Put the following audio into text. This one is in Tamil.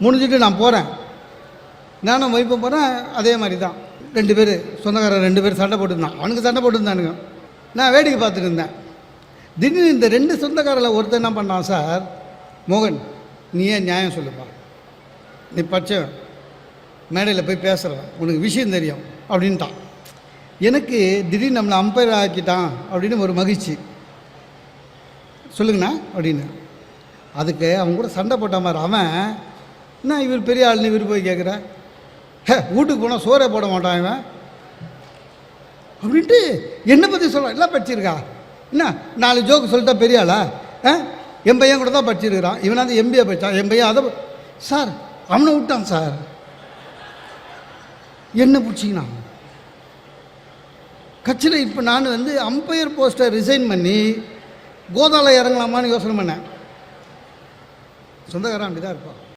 முடிஞ்சிட்டு நான் போகிறேன் நானும் வைப்ப போகிறேன் அதே மாதிரி தான் ரெண்டு பேர் சொந்தக்காரன் ரெண்டு பேர் சண்டை போட்டுருந்தான். அவனுக்கு சண்டை போட்டுருந்தானுங்க. நான் வேடிக்கை பார்த்துட்டு இருந்தேன். திடீர்னு இந்த ரெண்டு சொந்தக்காரில் ஒருத்தர் என்ன பண்ணான் சார்? மோகன் நீ ஏன் நியாயம் சொல்லுப்பா? நீ படிச்சவன் மேடையில் போய் பேசுகிறவன் உனக்கு விஷயம் தெரியும் அப்படின்ட்டான். எனக்கு திடீர்னு நம்மளை அம்பையர் ஆக்கிட்டான் அப்படின்னு ஒரு மகிழ்ச்சி. சொல்லுங்கண்ணா அப்படின்னு. அதுக்கு அவன் கூட சண்டை போட்ட மாதிரி அவன் என்ன இவர் பெரிய ஆள்னு இவர் போய் கேட்குற ஹே வீட்டுக்கு போனால் சோறே போட மாட்டான் இவன். அப்படின்ட்டு என்னை பற்றி சொல்ல எல்லாம் படிச்சிருக்கா? என்ன நாலு ஜோக்கு சொல்லிட்டா பெரிய ஆளா? ஆ என் பையன் கூட தான் படிச்சிருக்கிறான். இவனாவது எம்பிஏ படித்தான் என் பையன் அதை சார் அவனை விட்டான் சார். என்ன பிடிச்சிங்கண்ணா கட்சியில் இப்போ நான் வந்து அம்பையர் போஸ்ட்டை ரிசைன் பண்ணி கோதாவில் இறங்கலாமான்னு யோசனை பண்ணேன். சொந்தக்காரன் அப்படி தான் இருப்பான்.